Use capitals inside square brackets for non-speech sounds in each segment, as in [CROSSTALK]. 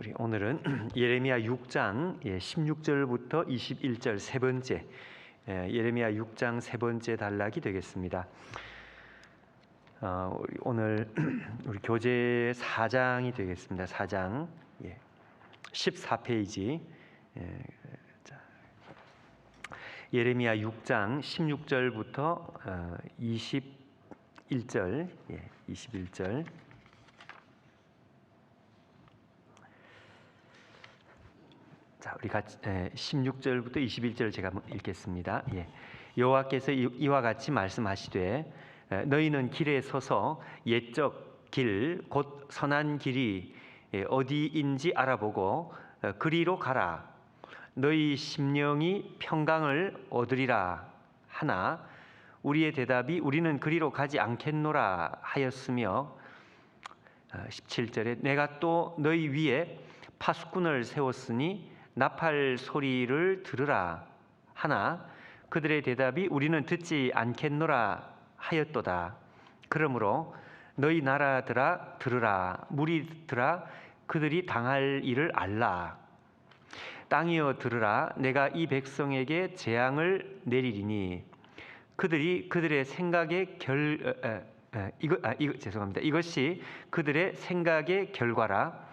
우리 오늘은 [CLEARS THROAT] 예레미야 6장 16절부터 21절 세 번째 예, 예레미야 6장 세 번째 단락이 되겠습니다. 어, 오늘 [CLEARS THROAT] 우리 교재 4장이 되겠습니다. 4장 14페이지 예, 자, 예레미야 6장 16절부터 21절 21절 자, 우리 같이 16절부터 21절 제가 읽겠습니다. 예. 여호와께서 이와 같이 말씀하시되 너희는 길에 서서 옛적 길 곧 선한 길이 어디인지 알아보고 어, 그리로 가라. 너희 심령이 평강을 얻으리라 하나 우리의 대답이 우리는 그리로 가지 않겠노라 하였으며 17절에 어, 내가 또 너희 위에 파수꾼을 세웠으니 나팔 소리를 들으라 하나 그들의 대답이 우리는 듣지 않겠노라 하였도다. 그러므로 너희 나라들아 들으라 무리들아 그들이 당할 일을 알라. 땅이여 들으라 내가 이 백성에게 재앙을 내리리니 그들이 그들의 생각의 결 에, 에, 이거 아, 이거 죄송합니다. 이것이 그들의 생각의 결과라.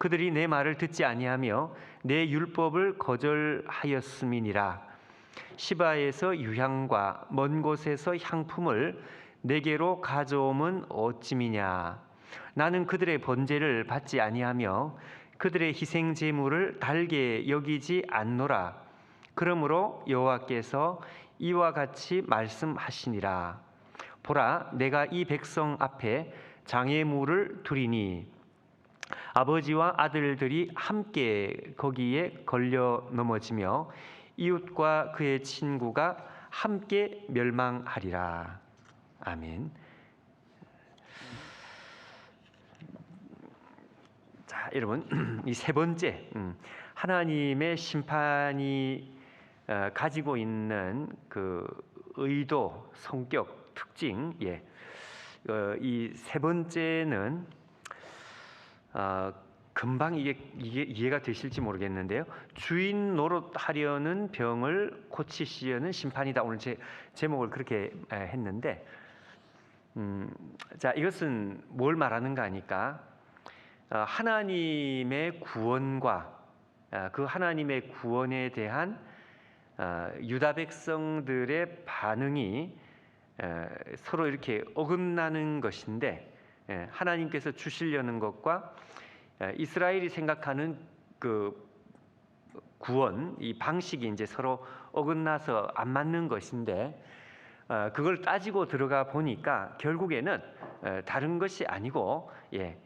그들이 내 말을 듣지 아니하며 내 율법을 거절하였음이니라. 시바에서 유향과 먼 곳에서 향품을 내게로 가져오면 어찌미냐. 나는 그들의 번제를 받지 아니하며 그들의 희생 제물을 달게 여기지 않노라. 그러므로 여호와께서 이와 같이 말씀하시니라. 보라, 내가 이 백성 앞에 장애물을 두리니 아버지와 아들들이 함께 거기에 걸려 넘어지며 이웃과 그의 친구가 함께 멸망하리라. 아멘. 자, 여러분, [CLEARS THROAT] 이 세 번째 음, 하나님의 심판이 어, 가지고 있는 그 의도, 성격, 특징, 예, 어, 이세 번째는 어, 금방 이게, 이게 이해가 되실지 모르겠는데요. 주인 노릇하려는 병을 고치시려는 심판이다. 오늘 제 제목을 그렇게 했는데, 음, 자 이것은 뭘 말하는가 하니까 어, 하나님의 구원과 어, 그 하나님의 구원에 대한 어, 유다 백성들의 반응이 서로 이렇게 어긋나는 것인데 예, 하나님께서 주시려는 것과 이스라엘이 생각하는 그 구원 이 방식이 이제 서로 어긋나서 안 맞는 것인데 그걸 따지고 들어가 보니까 결국에는 다른 것이 아니고 예.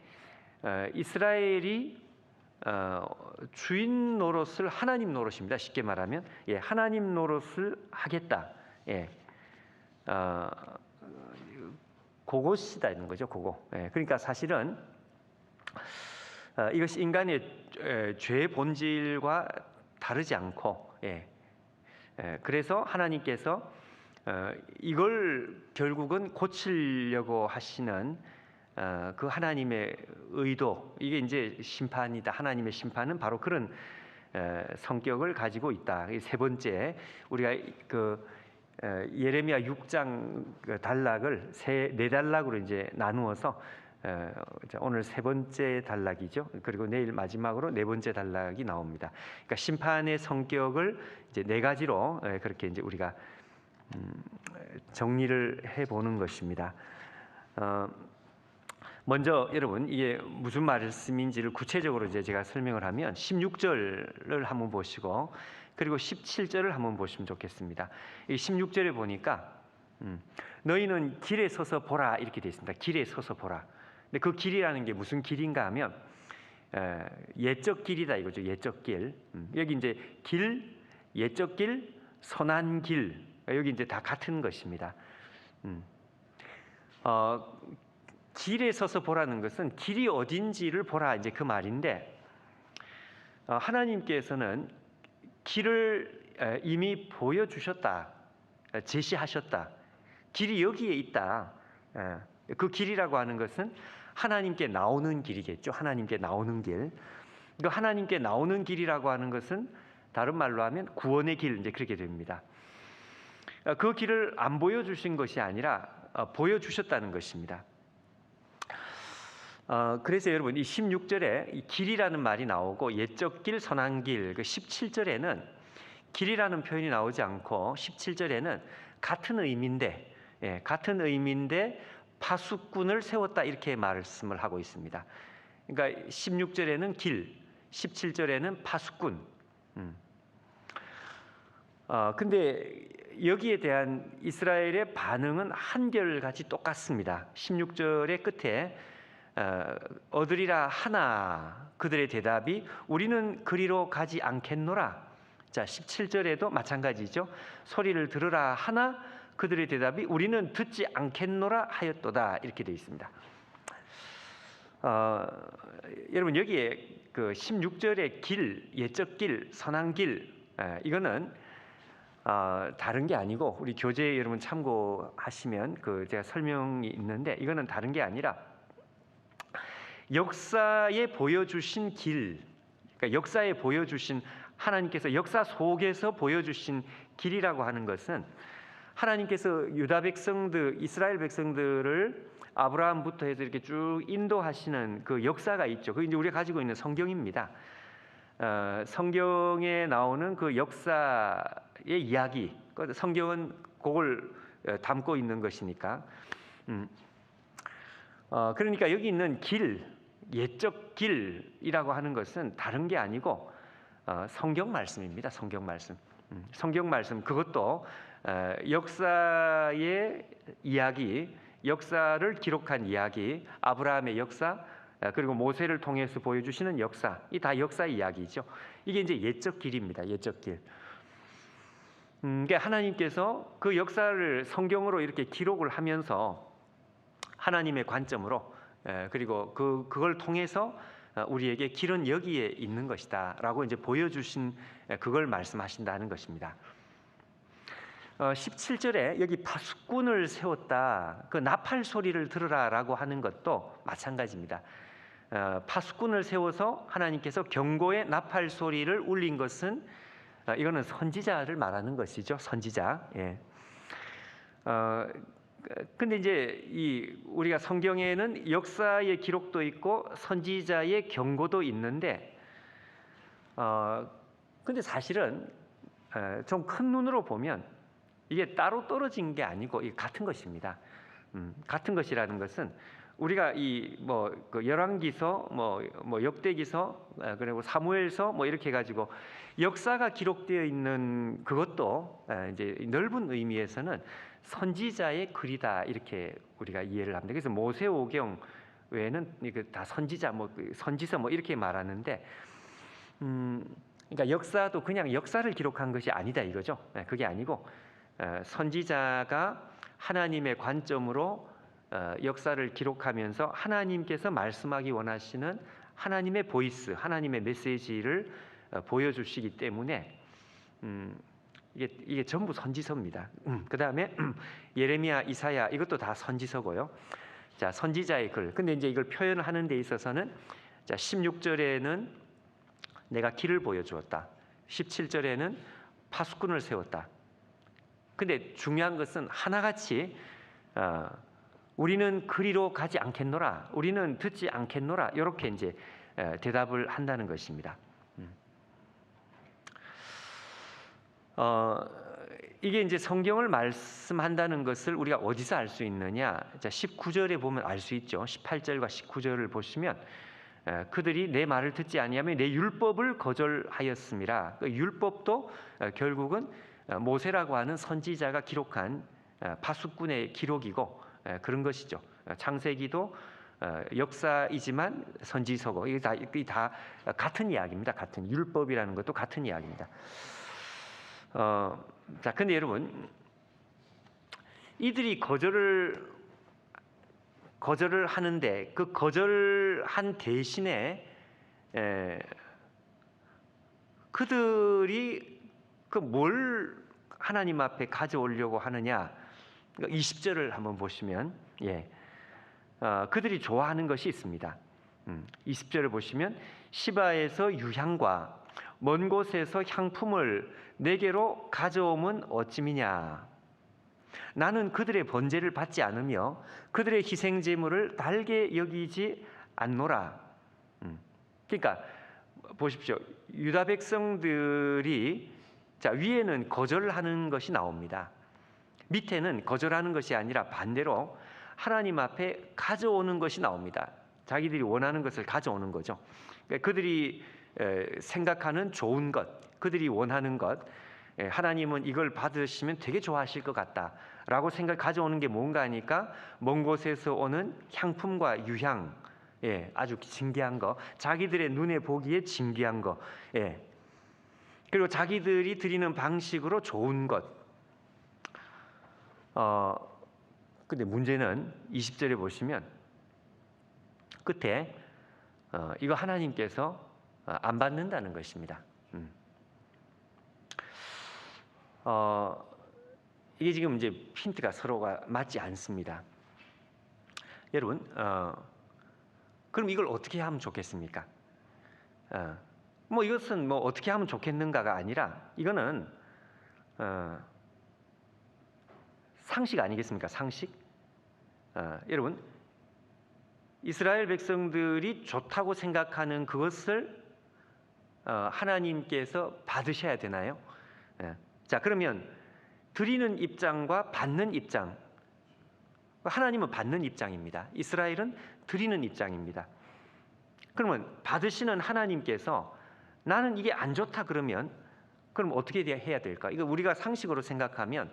어, 이스라엘이 어, 주인 노릇을 하나님 노릇입니다. 쉽게 말하면 예, 하나님 노릇을 하겠다. 예, 어, 그것이다 이런 거죠. 그거. 예, 그러니까 사실은 어, 이것이 인간의 에, 죄 본질과 다르지 않고, 예, 예, 그래서 하나님께서 어, 이걸 결국은 고치려고 하시는 어, 그 하나님의 의도 이게 이제 심판이다. 하나님의 심판은 바로 그런 성격을 가지고 있다. 세 번째 우리가 그 예레미야 6장 그 단락을 세 네 단락으로 이제 나누어서 오늘 세 번째 단락이죠. 그리고 내일 마지막으로 네 번째 단락이 나옵니다. 그러니까 심판의 성격을 이제 네 가지로 그렇게 이제 우리가 음, 정리를 해 보는 것입니다. 어, 먼저 여러분 이게 무슨 말씀인지를 구체적으로 이제 제가 설명을 하면 16절을 한번 보시고 그리고 17절을 한번 보시면 좋겠습니다. 이 16절에 보니까 음, 너희는 길에 서서 보라 이렇게 되어 있습니다. 길에 서서 보라. 근데 그 길이라는 게 무슨 길인가 하면 에, 예적 길이다 이거죠. 예적 길. 음, 여기 이제 길, 예적 길, 선한 길 여기 이제 다 같은 것입니다. 음. 어, 길에 서서 보라는 것은 길이 어딘지를 보라 이제 그 말인데 어, 하나님께서는 길을 이미 보여주셨다, 제시하셨다. 길이 여기에 있다. 그 길이라고 하는 것은 하나님께 나오는 길이겠죠. 하나님께 나오는 길. 그 하나님께 나오는 길이라고 하는 것은 다른 말로 하면 구원의 길 이제 그렇게 됩니다. 어, 그 길을 안 보여주신 것이 아니라 어, 보여주셨다는 것입니다. 어, 그래서 여러분 이 16절에 이 길이라는 말이 나오고 옛적 길, 선한 길, 그 17절에는 길이라는 표현이 나오지 않고 17절에는 같은 의미인데 예, 같은 의미인데 파수꾼을 세웠다 이렇게 말씀을 하고 있습니다. 그러니까 16절에는 길, 17절에는 파수꾼. 음. 어, 근데 여기에 대한 이스라엘의 반응은 한결같이 똑같습니다. 16절의 끝에 어, 얻으리라 하나 그들의 대답이 우리는 그리로 가지 않겠노라. 자, 17절에도 마찬가지죠. 소리를 들으라 하나 그들의 대답이 우리는 듣지 않겠노라 하였도다. 이렇게 되어 있습니다. 어, 여러분 여기에 그 16절의 길, 예적 길, 선한 길 에, 이거는 어, 다른 게 아니고 우리 교재 여러분 참고하시면 그 제가 설명이 있는데 이거는 다른 게 아니라 역사에 보여주신 길, 그러니까 역사에 보여주신 하나님께서 역사 속에서 보여주신 길이라고 하는 것은 하나님께서 유다 백성들, 이스라엘 백성들을 아브라함부터 해서 이렇게 쭉 인도하시는 그 역사가 있죠. 그 이제 우리가 가지고 있는 성경입니다. 어, 성경에 나오는 그 역사의 이야기, 그 성경은 그걸 어, 담고 있는 것이니까. 음. 어, 그러니까 여기 있는 길, 옛적 길이라고 하는 것은 다른 게 아니고 어, 성경 말씀입니다. 성경 말씀. 음, 성경 말씀 그것도 어, 역사의 이야기, 역사를 기록한 이야기, 아브라함의 역사, 어, 그리고 모세를 통해서 보여주시는 역사, 이 다 역사 이야기죠. 이게 이제 옛적 길입니다. 옛적 길. 음, 그러니까 하나님께서 그 역사를 성경으로 이렇게 기록을 하면서 하나님의 관점으로 에, 그리고 그 그걸 통해서 어, 우리에게 길은 여기에 있는 것이다라고 이제 보여주신 에, 그걸 말씀하신다는 것입니다. 어, 17절에 여기 파수꾼을 세웠다. 그 나팔 소리를 들으라라고 하는 것도 마찬가지입니다. 어, 파수꾼을 세워서 하나님께서 경고의 나팔 소리를 울린 것은 어, 이거는 선지자를 말하는 것이죠. 선지자. 예. 어, 근데 이제 이 우리가 성경에는 역사의 기록도 있고 선지자의 경고도 있는데 어 근데 사실은 좀 큰 눈으로 보면 이게 따로 떨어진 게 아니고 이 같은 것입니다. 음, 같은 것이라는 것은 우리가 이뭐 그 열왕기서 뭐, 뭐 역대기서 아, 그리고 사무엘서 뭐 이렇게 해가지고 역사가 기록되어 있는 그것도 아, 이제 넓은 의미에서는 선지자의 글이다 이렇게 우리가 이해를 합니다. 그래서 모세오경 외에는 이거 다 선지자 뭐 선지서 뭐 이렇게 말하는데 음 그러니까 역사도 그냥 역사를 기록한 것이 아니다 이거죠. 네, 그게 아니고 어, 선지자가 하나님의 관점으로 어, 역사를 기록하면서 하나님께서 말씀하기 원하시는 하나님의 보이스, 하나님의 메시지를 어, 보여주시기 때문에 음, 이게, 이게 전부 선지서입니다. 음, 그 다음에 [CLEARS THROAT] 예레미야, 이사야 이것도 다 선지서고요. 자, 선지자의 글. 근데 이제 이걸 표현하는 데 있어서는 자, 16절에는 내가 길을 보여주었다. 17절에는 파수꾼을 세웠다. 근데 중요한 것은 하나같이 어, 우리는 그리로 가지 않겠노라. 우리는 듣지 않겠노라. 이렇게 이제 에, 대답을 한다는 것입니다. 어, 이게 이제 성경을 말씀한다는 것을 우리가 어디서 알 수 있느냐? 자, 19절에 보면 알 수 있죠. 18절과 19절을 보시면 에, 그들이 내 말을 듣지 아니하면 내 율법을 거절하였음이라. 그 율법도 어, 결국은 어, 모세라고 하는 선지자가 기록한 어, 파수꾼의 기록이고 에, 그런 것이죠. 어, 창세기도 어, 역사이지만 선지서고 이게 다, 이게 다 같은 이야기입니다. 같은 율법이라는 것도 같은 이야기입니다. 어, 자, 근데 여러분, 이들이 거절을 거절을 하는데 그 거절한 대신에 에, 그들이 그 뭘 하나님 앞에 가져오려고 하느냐? 20절을 한번 보시면, 예, 어, 그들이 좋아하는 것이 있습니다. 음, 20절을 보시면 시바에서 유향과 먼 곳에서 향품을 내게로 가져오면 어찌미냐 나는 그들의 번제를 받지 않으며 그들의 희생 제물을 달게 여기지 않노라. 음. 그러니까 보십시오. 유다 백성들이 자 위에는 거절하는 것이 나옵니다. 밑에는 거절하는 것이 아니라 반대로 하나님 앞에 가져오는 것이 나옵니다. 자기들이 원하는 것을 가져오는 거죠. 그러니까 그들이 에, 생각하는 좋은 것, 그들이 원하는 것, 에, 하나님은 이걸 받으시면 되게 좋아하실 것 같다라고 생각 가져오는 게 뭔가 하니까 먼 곳에서 오는 향품과 유향, 예, 아주 진귀한 거, 자기들의 눈에 보기에 진귀한 거, 예. 그리고 자기들이 드리는 방식으로 좋은 것. 어, 근데 문제는 20절에 보시면 끝에 어, 이거 하나님께서 어, 안 받는다는 것입니다. 음. 어, 이게 지금 이제 핀트가 서로가 맞지 않습니다. 여러분, 어, 그럼 이걸 어떻게 하면 좋겠습니까? 어, 뭐 이것은 뭐 어떻게 하면 좋겠는가가 아니라 이거는 어, 상식 아니겠습니까? 상식. 어, 여러분, 이스라엘 백성들이 좋다고 생각하는 그것을 어, 하나님께서 받으셔야 되나요? 예. 자, 그러면 드리는 입장과 받는 입장. 하나님은 받는 입장입니다. 이스라엘은 드리는 입장입니다. 그러면 받으시는 하나님께서 나는 이게 안 좋다 그러면 그럼 어떻게 해야 될까? 이거 우리가 상식으로 생각하면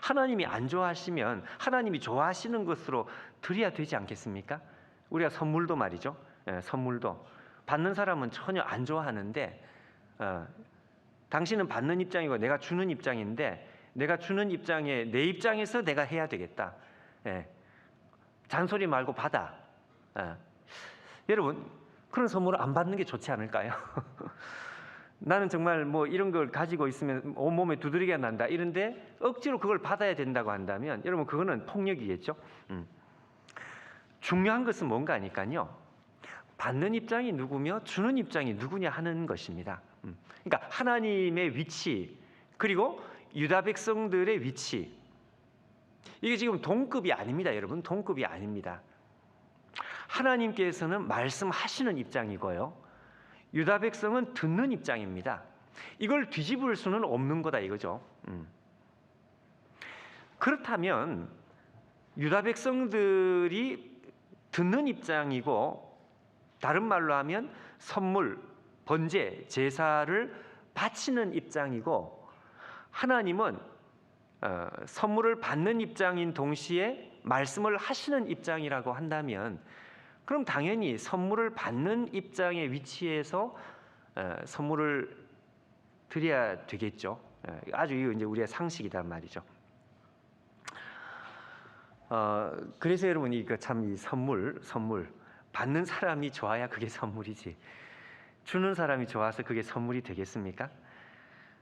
하나님이 안 좋아하시면 하나님이 좋아하시는 것으로 드려야 되지 않겠습니까? 우리가 선물도 말이죠. 예, 선물도 받는 사람은 전혀 안 좋아하는데 어, 당신은 받는 입장이고 내가 주는 입장인데 내가 주는 입장에 내 입장에서 내가 해야 되겠다. 예, 잔소리 말고 받아. 예. 여러분 그런 선물을 안 받는 게 좋지 않을까요? [LAUGHS] 나는 정말 뭐 이런 걸 가지고 있으면 온몸에 두드리기가 난다 이런데 억지로 그걸 받아야 된다고 한다면 여러분 그거는 폭력이겠죠. 음. 중요한 것은 뭔가 하니까요. 받는 입장이 누구며 주는 입장이 누구냐 하는 것입니다. 음. 그러니까 하나님의 위치 그리고 유다 백성들의 위치 이게 지금 동급이 아닙니다, 여러분. 동급이 아닙니다. 하나님께서는 말씀하시는 입장이고요. 유다 백성은 듣는 입장입니다. 이걸 뒤집을 수는 없는 거다 이거죠. 음. 그렇다면 유다 백성들이 듣는 입장이고 다른 말로 하면 선물, 번제, 제사를 바치는 입장이고 하나님은 어, 선물을 받는 입장인 동시에 말씀을 하시는 입장이라고 한다면 그럼 당연히 선물을 받는 입장의 위치에서 어, 선물을 드려야 되겠죠. 어, 아주 이제 우리의 상식이란 말이죠. 어, 그래서 여러분 이거 참이 선물 선물 받는 사람이 좋아야 그게 선물이지 주는 사람이 좋아서 그게 선물이 되겠습니까?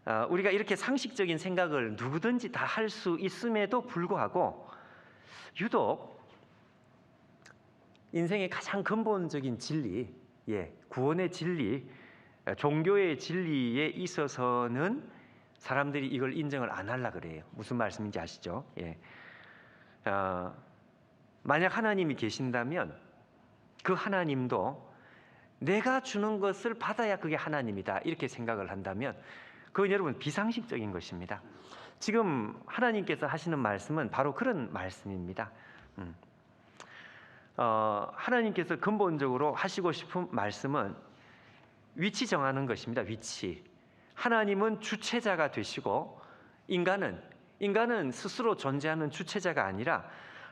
어, 우리가 이렇게 상식적인 생각을 누구든지 다 할 수 있음에도 불구하고 유독 인생의 가장 근본적인 진리, 예, 구원의 진리, 종교의 진리에 있어서는 사람들이 이걸 인정을 안 하려 그래요. 무슨 말씀인지 아시죠? 예. 어, 만약 하나님이 계신다면 그 하나님도 내가 주는 것을 받아야 그게 하나님이다 이렇게 생각을 한다면 그건 여러분 비상식적인 것입니다. 지금 하나님께서 하시는 말씀은 바로 그런 말씀입니다. 음. 어, 하나님께서 근본적으로 하시고 싶은 말씀은 위치 정하는 것입니다. 위치. 하나님은 주체자가 되시고 인간은 인간은 스스로 존재하는 주체자가 아니라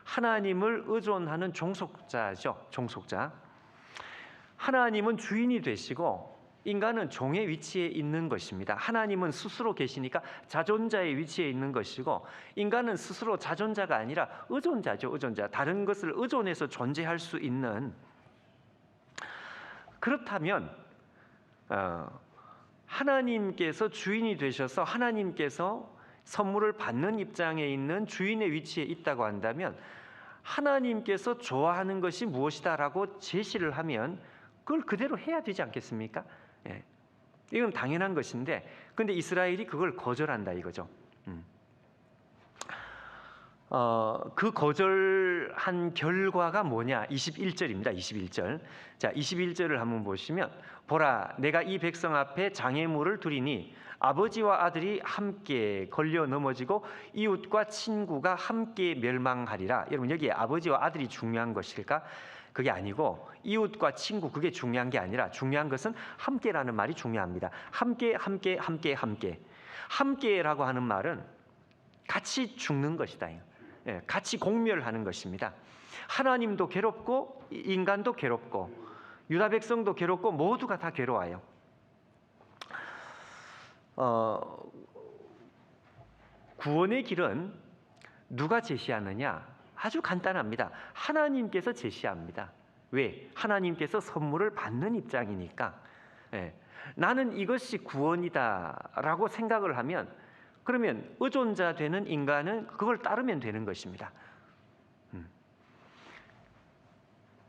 하나님을 의존하는 종속자죠. 종속자. 하나님은 주인이 되시고 인간은 종의 위치에 있는 것입니다. 하나님은 스스로 계시니까 자존자의 위치에 있는 것이고 인간은 스스로 자존자가 아니라 의존자죠. 의존자. 다른 것을 의존해서 존재할 수 있는 그렇다면 어, 하나님께서 주인이 되셔서 하나님께서 선물을 받는 입장에 있는 주인의 위치에 있다고 한다면 하나님께서 좋아하는 것이 무엇이다라고 제시를 하면 그걸 그대로 해야 되지 않겠습니까? 예. 이건 당연한 것인데, 근데 이스라엘이 그걸 거절한다 이거죠. 음. 어, 그 거절한 결과가 뭐냐? 21절입니다. 21절. 자, 21절을 한번 보시면 보라 내가 이 백성 앞에 장애물을 두리니 아버지와 아들이 함께 걸려 넘어지고 이웃과 친구가 함께 멸망하리라. 여러분 여기에 아버지와 아들이 중요한 것일까? 그게 아니고 이웃과 친구 그게 중요한 게 아니라 중요한 것은 함께라는 말이 중요합니다. 함께 함께 함께 함께 함께라고 하는 말은 같이 죽는 것이다. 예, 같이 공멸하는 것입니다. 하나님도 괴롭고 인간도 괴롭고 유다 백성도 괴롭고 모두가 다 괴로워요. 어, 구원의 길은 누가 제시하느냐? 아주 간단합니다. 하나님께서 제시합니다. 왜? 하나님께서 선물을 받는 입장이니까. 예, 나는 이것이 구원이다라고 생각을 하면 그러면 의존자 되는 인간은 그걸 따르면 되는 것입니다. 음.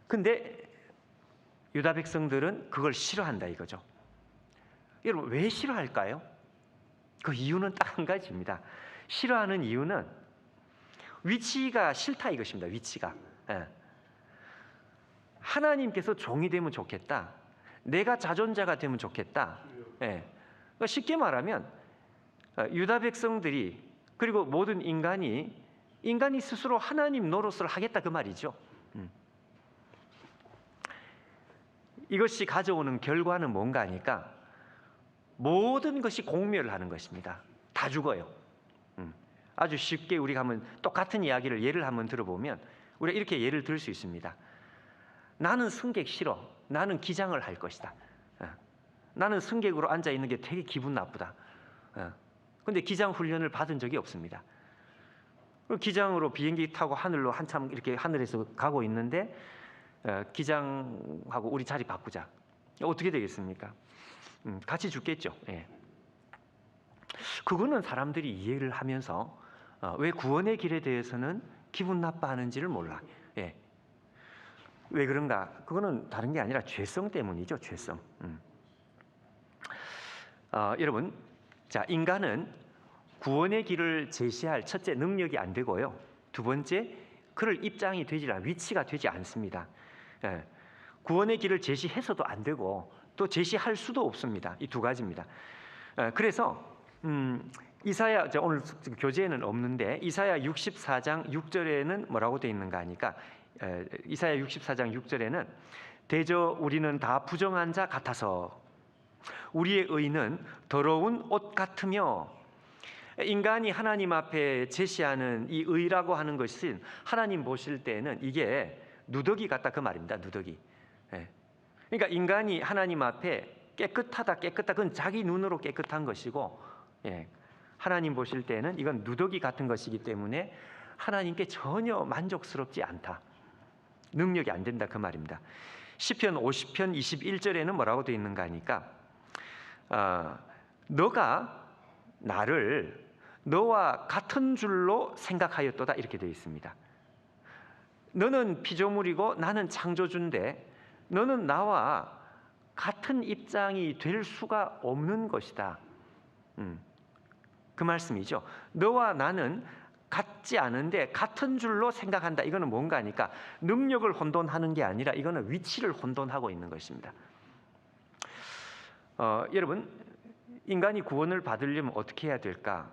근데 유다 백성들은 그걸 싫어한다 이거죠. 여러분 왜 싫어할까요? 그 이유는 딱 한 가지입니다. 싫어하는 이유는 위치가 싫다 이것입니다. 위치가 예. 하나님께서 종이 되면 좋겠다. 내가 자존자가 되면 좋겠다. 예. 그러니까 쉽게 말하면 어, 유다 백성들이 그리고 모든 인간이 인간이 스스로 하나님 노릇을 하겠다 그 말이죠. 음. 이것이 가져오는 결과는 뭔가 하니까 모든 것이 공멸하는 것입니다. 다 죽어요. 음. 아주 쉽게 우리가 한번 똑같은 이야기를 예를 한번 들어보면 우리가 이렇게 예를 들 수 있습니다. 나는 승객 싫어. 나는 기장을 할 것이다. 어. 나는 승객으로 앉아 있는 게 되게 기분 나쁘다. 어. 근데 기장 훈련을 받은 적이 없습니다. 기장으로 비행기 타고 하늘로 한참 이렇게 하늘에서 가고 있는데 어, 기장하고 우리 자리 바꾸자. 어떻게 되겠습니까? 음, 같이 죽겠죠. 예. 그거는 사람들이 이해를 하면서 어, 왜 구원의 길에 대해서는 기분 나빠하는지를 몰라. 예. 왜 그런가? 그거는 다른 게 아니라 죄성 때문이죠. 죄성. 음. 어, 여러분 자, 인간은 구원의 길을 제시할 첫째 능력이 안 되고요. 두 번째, 그럴 입장이 되지 않, 위치가 되지 않습니다. 예, 구원의 길을 제시해서도 안 되고 또 제시할 수도 없습니다. 이 두 가지입니다. 예, 그래서 음, 이사야 오늘 교재에는 없는데 이사야 64장 6절에는 뭐라고 되어 있는가 하니까 에, 이사야 64장 6절에는 대저 우리는 다 부정한 자 같아서 우리의 의는 더러운 옷 같으며 인간이 하나님 앞에 제시하는 이 의라고 하는 것은 하나님 보실 때는 이게 누더기 같다 그 말입니다. 누더기. 예. 그러니까 인간이 하나님 앞에 깨끗하다 깨끗다 그건 자기 눈으로 깨끗한 것이고 예. 하나님 보실 때는 이건 누더기 같은 것이기 때문에 하나님께 전혀 만족스럽지 않다. 능력이 안 된다 그 말입니다. 시편 50편 21절에는 뭐라고 되어 있는가 하니까 어, 너가 나를 너와 같은 줄로 생각하였도다 이렇게 되어 있습니다. 너는 피조물이고 나는 창조주인데 너는 나와 같은 입장이 될 수가 없는 것이다. 음, 그 말씀이죠. 너와 나는 같지 않은데 같은 줄로 생각한다. 이거는 뭔가 하니까 능력을 혼돈하는 게 아니라 이거는 위치를 혼돈하고 있는 것입니다. 어, 여러분 인간이 구원을 받으려면 어떻게 해야 될까?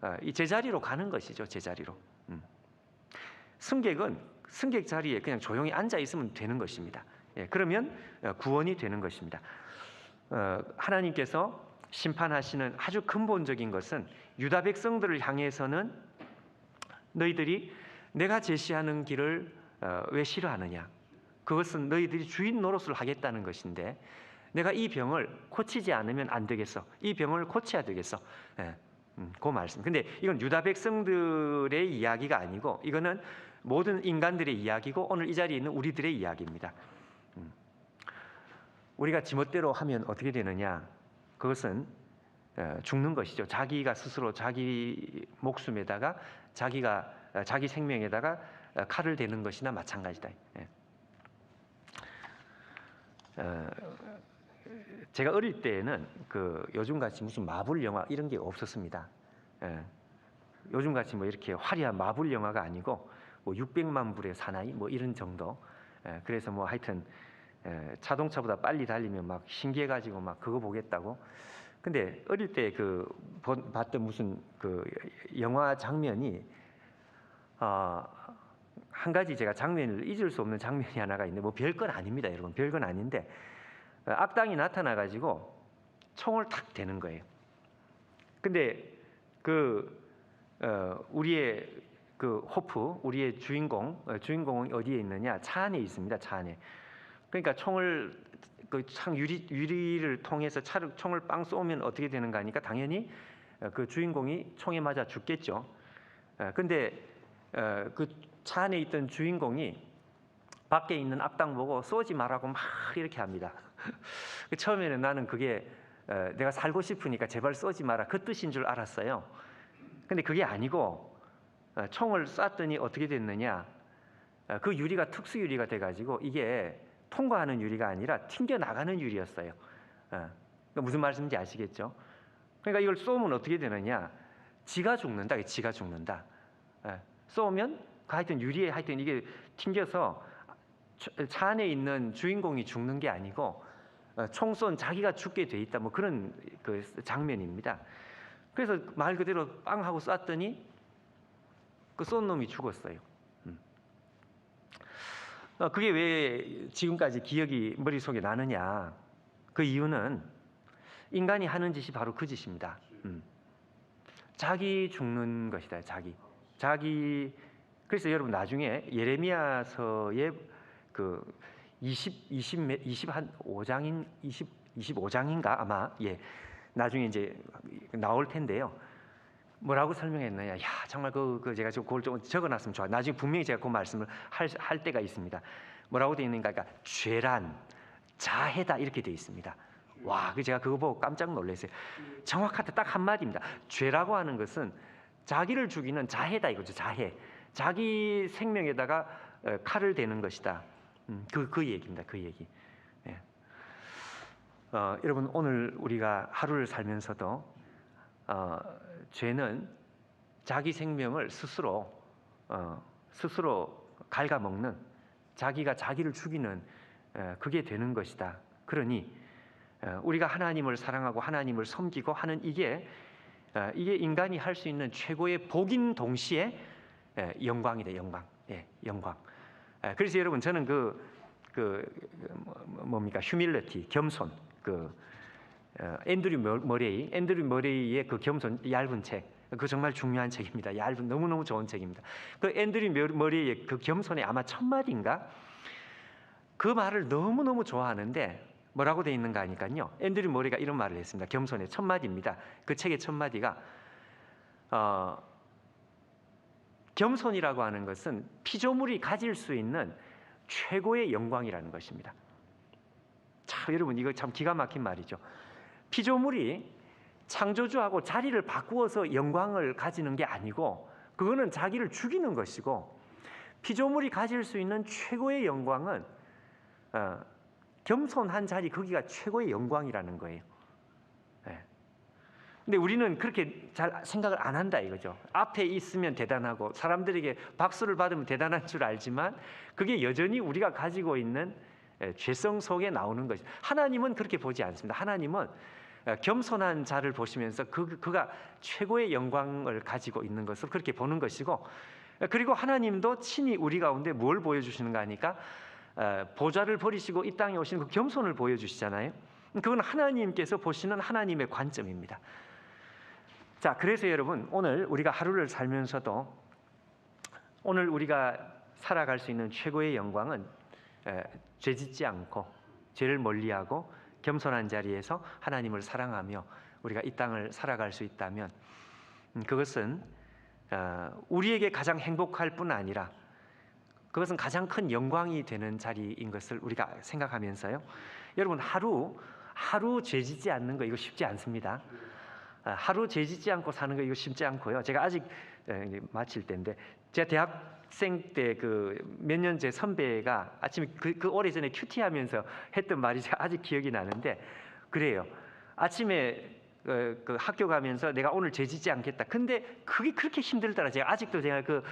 어, 이 제자리로 가는 것이죠. 제자리로. 음. 승객은 승객 자리에 그냥 조용히 앉아 있으면 되는 것입니다. 예, 그러면 어, 구원이 되는 것입니다. 어, 하나님께서 심판하시는 아주 근본적인 것은 유다 백성들을 향해서는 너희들이 내가 제시하는 길을 어, 왜 싫어하느냐? 그것은 너희들이 주인 노릇을 하겠다는 것인데 내가 이 병을 고치지 않으면 안 되겠어. 이 병을 고쳐야 되겠어. 예, 음, 그 말씀. 근데 이건 유다 백성들의 이야기가 아니고 이거는 모든 인간들의 이야기고 오늘 이 자리에 있는 우리들의 이야기입니다. 음. 우리가 지멋대로 하면 어떻게 되느냐? 그것은 어, 죽는 것이죠. 자기가 스스로 자기 목숨에다가 자기가 어, 자기 생명에다가 어, 칼을 대는 것이나 마찬가지다. 예. 어, 제가 어릴 때에는 그 요즘 같이 무슨 마블 영화 이런 게 없었습니다. 예. 요즘 같이 뭐 이렇게 화려한 마블 영화가 아니고 뭐 600만 불의 사나이 뭐 이런 정도. 예, 그래서 뭐 하여튼 예, 자동차보다 빨리 달리면 막 신기해가지고 막 그거 보겠다고. 근데 어릴 때 그 봤던 무슨 그 영화 장면이 어, 한 가지 제가 장면을 잊을 수 없는 장면이 하나가 있는데 뭐 별건 아닙니다, 여러분. 별건 아닌데 어, 악당이 나타나 가지고 총을 탁 대는 거예요. 근데 그 어, 우리의 그 호프, 우리의 주인공, 어, 주인공은 어디에 있느냐? 차 안에 있습니다. 차 안에. 그러니까 총을 그창 유리 유리를 통해서 차를 총을 빵 쏘면 어떻게 되는가 하니까 당연히 어, 그 주인공이 총에 맞아 죽겠죠. 어, 근데 어, 그차 안에 있던 주인공이 밖에 있는 악당 보고 쏘지 말라고 막 이렇게 합니다. [LAUGHS] 그 처음에는 나는 그게 어, 내가 살고 싶으니까 제발 쏘지 마라 그 뜻인 줄 알았어요. 근데 그게 아니고 어, 총을 쐈더니 어떻게 됐느냐? 어, 그 유리가 특수 유리가 돼가지고 이게 통과하는 유리가 아니라 튕겨 나가는 유리였어요. 어, 그 무슨 말씀인지 아시겠죠? 그러니까 이걸 쏘면 어떻게 되느냐? 지가 죽는다. 지가 죽는다. 예, 쏘면 그 하여튼 유리에 하여튼 이게 튕겨서 차- 차 안에 있는 주인공이 죽는 게 아니고 어, 총쏜 자기가 죽게 돼 있다. 뭐 그런 그 장면입니다. 그래서 말 그대로 빵 하고 쐈더니 그 쏜 놈이 죽었어요. 음. 어, 그게 왜 지금까지 기억이 머릿속에 나느냐? 그 이유는 인간이 하는 짓이 바로 그 짓입니다. 음. 자기 죽는 것이다. 자기. 자기 그래서 여러분 나중에 예레미야서의 그 20, 20, 20한 5장인 20, 25장인가 아마 예 나중에 이제 나올 텐데요. 뭐라고 설명했느냐? 야 정말 그, 그 제가 지금 그걸 좀 적어놨으면 좋아. 나중에 분명히 제가 그 말씀을 할, 할 때가 있습니다. 뭐라고 되어 있는가? 그러니까 죄란 자해다 이렇게 되어 있습니다. 와, 그 제가 그거 보고 깜짝 놀랐어요. 정확하다 딱 한 마디입니다. 죄라고 하는 것은 자기를 죽이는 자해다 이거죠. 자해. 자기 생명에다가 어, 칼을 대는 것이다. 음, 그, 그 얘기입니다. 그 얘기. 예. 어, 여러분 오늘 우리가 하루를 살면서도 어, 죄는 자기 생명을 스스로 어, 스스로 갉아먹는 자기가 자기를 죽이는 에, 그게 되는 것이다. 그러니 어, 우리가 하나님을 사랑하고 하나님을 섬기고 하는 이게 어, 이게 인간이 할 수 있는 최고의 복인 동시에 에, 영광이다. 영광. 예, 영광. 에, 그래서 여러분 저는 그, 그 뭐- 뭡니까 휴밀리티 겸손 그 어, 앤드류 머- 머레이 앤드류 머레이의 그 겸손 얇은 책. 그 정말 중요한 책입니다. 얇은 너무 너무 좋은 책입니다. 그 앤드류 머- 머레이의 그 겸손의 아마 첫 마디인가 그 말을 너무 너무 좋아하는데 뭐라고 돼 있는가 하니까요. 앤드류 머레이가 이런 말을 했습니다. 겸손의 첫 마디입니다. 그 책의 첫 마디가 어, 겸손이라고 하는 것은 피조물이 가질 수 있는 최고의 영광이라는 것입니다. 참 여러분 이거 참 기가 막힌 말이죠. 피조물이 창조주하고 자리를 바꾸어서 영광을 가지는 게 아니고 그거는 자기를 죽이는 것이고 피조물이 가질 수 있는 최고의 영광은 어, 겸손한 자리 거기가 최고의 영광이라는 거예요. 예. 근데 우리는 그렇게 잘 생각을 안 한다 이거죠. 앞에 있으면 대단하고 사람들에게 박수를 받으면 대단한 줄 알지만 그게 여전히 우리가 가지고 있는 예, 죄성 속에 나오는 것이. 하나님은 그렇게 보지 않습니다. 하나님은 어, 겸손한 자를 보시면서 그 그가 최고의 영광을 가지고 있는 것을 그렇게 보는 것이고 어, 그리고 하나님도 친히 우리 가운데 뭘 보여주시는가 하니까 어, 보좌를 버리시고 이 땅에 오시는 그 겸손을 보여주시잖아요. 그건 하나님께서 보시는 하나님의 관점입니다. 자, 그래서 여러분 오늘 우리가 하루를 살면서도 오늘 우리가 살아갈 수 있는 최고의 영광은 에, 죄짓지 않고 죄를 멀리하고 겸손한 자리에서 하나님을 사랑하며 우리가 이 땅을 살아갈 수 있다면 음, 그것은 어, 우리에게 가장 행복할 뿐 아니라 그것은 가장 큰 영광이 되는 자리인 것을 우리가 생각하면서요. 여러분 하루 하루 죄짓지 않는 거 이거 쉽지 않습니다. 아, 하루 죄짓지 않고 사는 거 이거 쉽지 않고요. 제가 아직 에, 이제 마칠 때인데 제가 대학 생 때 그 몇 년째 선배가 아침에 그, 그 오래전에 큐티 하면서 했던 말이 제가 아직 기억이 나는데 그래요. 아침에 그, 그 학교 가면서 내가 오늘 죄짓지 않겠다. 근데 그게 그렇게 힘들더라. 제가 아직도 제가 그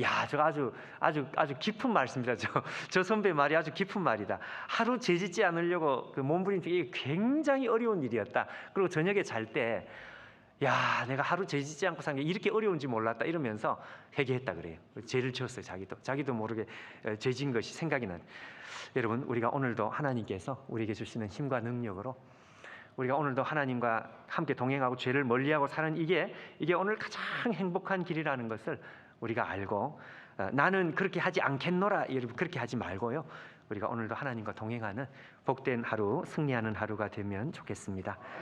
야, 저 아주 아주 아주 깊은 말씀이다. 저, [LAUGHS] 저 선배 말이 아주 깊은 말이다. 하루 죄짓지 않으려고 그 몸부림 이게 굉장히 어려운 일이었다. 그리고 저녁에 잘 때 야, 내가 하루 죄짓지 않고 산 게 이렇게 어려운지 몰랐다 이러면서 회개했다 그래요. 죄를 지었어요, 자기도. 자기도 모르게 어, 죄진 것이 생각이 난. 여러분, 우리가 오늘도 하나님께서 우리에게 주시는 힘과 능력으로 우리가 오늘도 하나님과 함께 동행하고 죄를 멀리하고 사는 이게 이게 오늘 가장 행복한 길이라는 것을 우리가 알고 어, 나는 그렇게 하지 않겠노라 여러분 그렇게 하지 말고요. 우리가 오늘도 하나님과 동행하는 복된 하루, 승리하는 하루가 되면 좋겠습니다.